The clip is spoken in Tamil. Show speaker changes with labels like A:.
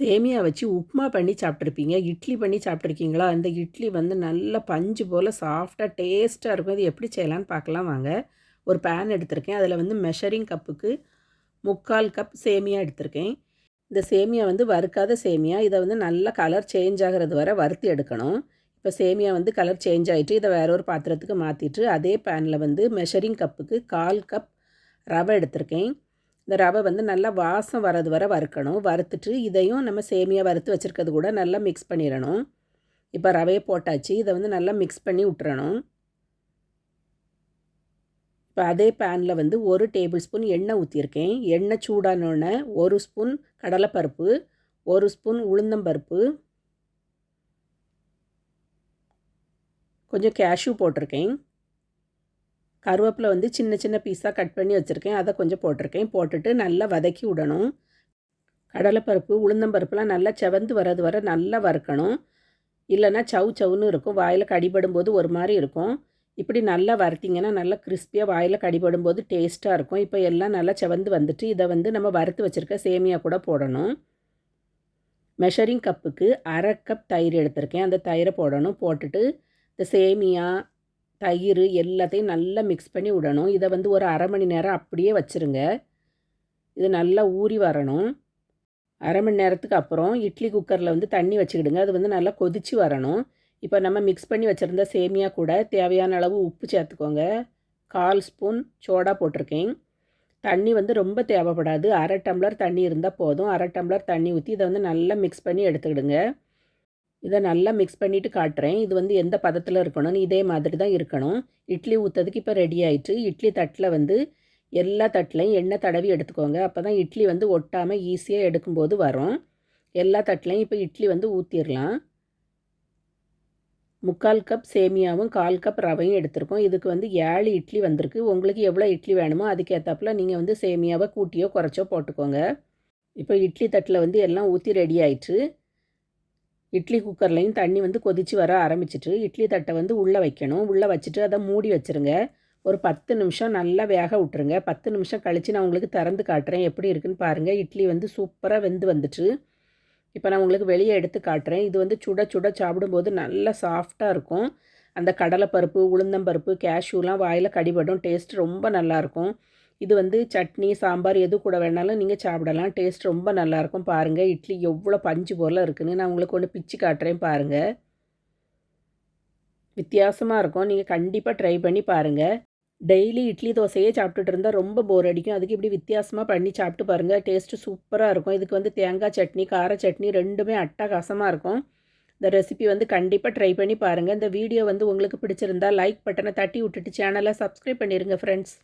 A: சேமியா வச்சு உப்புமா பண்ணி சாப்பிட்ருப்பீங்க இட்லி பண்ணி சாப்பிட்ருக்கீங்களா அந்த இட்லி வந்து நல்ல பஞ்சு போல் சாஃப்டாக டேஸ்ட்டாக இருக்கும். அது எப்படி செய்யலான்னு பார்க்கலாம் வாங்க. ஒரு பேன் எடுத்திருக்கேன். அதில் வந்து மெஷரிங் கப்புக்கு முக்கால் கப் சேமியா எடுத்திருக்கேன். இந்த சேமியா வந்து வறுக்காத சேமியா. இதை வந்து நல்ல கலர் சேஞ்ச் ஆகிறது வரை வறுத்து எடுக்கணும். இப்போ சேமியா வந்து கலர் சேஞ்ச் ஆகிட்டு இதை வேற ஒரு பாத்திரத்துக்கு மாற்றிட்டு அதே பேனில் வந்து மெஷரிங் கப்புக்கு கால் கப் ரவை எடுத்திருக்கேன். இந்த ரவை வந்து நல்லா வாசம் வரது வர வறுக்கணும். வறுத்துட்டு இதையும் நம்ம சேமியா வறுத்து வச்சுருக்கிறது கூட நல்லா மிக்ஸ் பண்ணிடணும். இப்போ ரவையை போட்டாச்சு. இதை வந்து நல்லா மிக்ஸ் பண்ணி விட்டுறணும். இப்போ அதே பேனில் வந்து ஒரு டேபிள் ஸ்பூன் எண்ணெய் ஊற்றியிருக்கேன் எண்ணெய் சூடானோடனே ஒரு ஸ்பூன் கடலைப்பருப்பு ஒரு ஸ்பூன் உளுந்தம்பருப்பு கொஞ்சம் கேஷ்யூ போட்டிருக்கேன். கருவேப்பிலை வந்து சின்ன சின்ன பீஸாக கட் பண்ணி வச்சுருக்கேன். அதை கொஞ்சம் போட்டிருக்கேன். போட்டுட்டு நல்லா வதக்கி விடணும். கடலைப்பருப்பு உளுந்தம்பருப்புலாம் நல்லா செவந்து வர்றது வர நல்லா வறுக்கணும். இல்லைன்னா சவு சவுன்னு இருக்கும். வாயில் கடிபடும் போது ஒரு மாதிரி இருக்கும். இப்படி நல்லா வறுத்திங்கன்னா நல்லா கிறிஸ்பியாக வாயில் கடிபடும் போது டேஸ்ட்டாக இருக்கும். இப்போ எல்லாம் நல்லா செவந்து வந்துட்டு இதை வந்து நம்ம வறுத்து வச்சுருக்க சேமியா கூட போடணும். மெஷரிங் கப்புக்கு அரை கப் தயிர் எடுத்திருக்கேன். அந்த தயிரை போடணும். போட்டுட்டு இந்த சேமியா தயிர் எல்லாத்தையும் நல்லா மிக்ஸ் பண்ணி விடணும். இதை வந்து ஒரு அரை மணி நேரம் அப்படியே வச்சுருங்க. இது நல்லா ஊறி வரணும். அரை மணி நேரத்துக்கு அப்புறம் இட்லி குக்கரில் வந்து தண்ணி வச்சுக்கிடுங்க. அது வந்து நல்லா கொதித்து வரணும். இப்போ நம்ம மிக்ஸ் பண்ணி வச்சுருந்த சேமியா கூட தேவையான அளவு உப்பு சேர்த்துக்கோங்க. கால் ஸ்பூன் சோடா போட்டிருக்கேன். தண்ணி வந்து ரொம்ப தேவைப்படாது. அரை டம்ளர் தண்ணி இருந்தால் போதும். அரை டம்ளர் தண்ணி ஊற்றி இதை வந்து நல்லா மிக்ஸ் பண்ணி எடுத்துக்கிடுங்க. இதை நல்லா மிக்ஸ் பண்ணிவிட்டு காட்டுறேன். இது வந்து எந்த பதத்தில் இருக்கணும்னு இதே மாதிரி தான் இருக்கணும். இட்லி ஊற்றுறதுக்கு இப்போ ரெடி ஆயிட்டு இட்லி தட்டில் வந்து எல்லா தட்டிலையும் எண்ணெய் தடவி எடுத்துக்கோங்க. அப்போ தான் இட்லி வந்து ஒட்டாமல் ஈஸியாக எடுக்கும்போது வரும். எல்லா தட்டிலையும் இப்போ இட்லி வந்து ஊற்றிடலாம் முக்கால் கப் சேமியாவும் கால் கப் ரவையும் எடுத்திருக்கோம். இதுக்கு வந்து ஏழு இட்லி வந்திருக்கு. உங்களுக்கு எவ்வளோ இட்லி வேணுமோ அதுக்கேற்றாப்புல நீங்கள் வந்து சேமியாவை கூட்டியோ குறைச்சோ போட்டுக்கோங்க. இப்போ இட்லி தட்டில் வந்து எல்லாம் ஊற்றி ரெடி ஆயிடுச்சு இட்லி குக்கர்லேயும் தண்ணி வந்து கொதித்து வர ஆரம்பிச்சிட்டு இட்லி தட்டை வந்து உள்ளே வைக்கணும். உள்ளே வச்சுட்டு அதை மூடி வச்சுருங்க. ஒரு பத்து நிமிஷம் நல்லா வேக விட்டுருங்க. பத்து நிமிஷம் கழித்து நான் உங்களுக்கு திறந்து காட்டுறேன். எப்படி இருக்குன்னு பாருங்கள் இட்லி வந்து சூப்பராக வெந்து வந்துட்டு இப்போ நான் உங்களுக்கு வெளியே எடுத்து காட்டுறேன். இது வந்து சுட சுட சாப்பிடும்போது நல்லா சாஃப்டாக இருக்கும். அந்த கடலைப்பருப்பு உளுந்தம்பருப்பு கேஷ்யூலாம் வாயில் கடிபடும். டேஸ்ட் ரொம்ப நல்லாயிருக்கும் இது வந்து சட்னி சாம்பார் எது கூட வேணாலும் நீங்கள் சாப்பிடலாம். டேஸ்ட் ரொம்ப நல்லாயிருக்கும் பாருங்கள் இட்லி எவ்வளோ பஞ்சு போல் இருக்குதுன்னு நான் உங்களுக்கு ஒன்று பிச்சு காட்டுறேன் பாருங்கள் வித்தியாசமாக இருக்கும். நீங்கள் கண்டிப்பாக ட்ரை பண்ணி பாருங்கள் டெய்லி இட்லி தோசையே சாப்பிட்டுட்டு இருந்தால் ரொம்ப போர் அடிக்கும். அதுக்கு இப்படி வித்தியாசமாக பண்ணி சாப்பிட்டு பாருங்கள் டேஸ்ட்டு சூப்பராக இருக்கும். இதுக்கு வந்து தேங்காய் சட்னி கார சட்னி ரெண்டுமே அட்டகாசமாக இருக்கும். இந்த ரெசிபி வந்து கண்டிப்பாக ட்ரை பண்ணி பாருங்கள் இந்த வீடியோ வந்து உங்களுக்கு பிடிச்சிருந்தா லைக் பட்டனை தட்டி விட்டுட்டு சேனலை சப்ஸ்கிரைப் பண்ணிடுங்க ஃப்ரெண்ட்ஸ்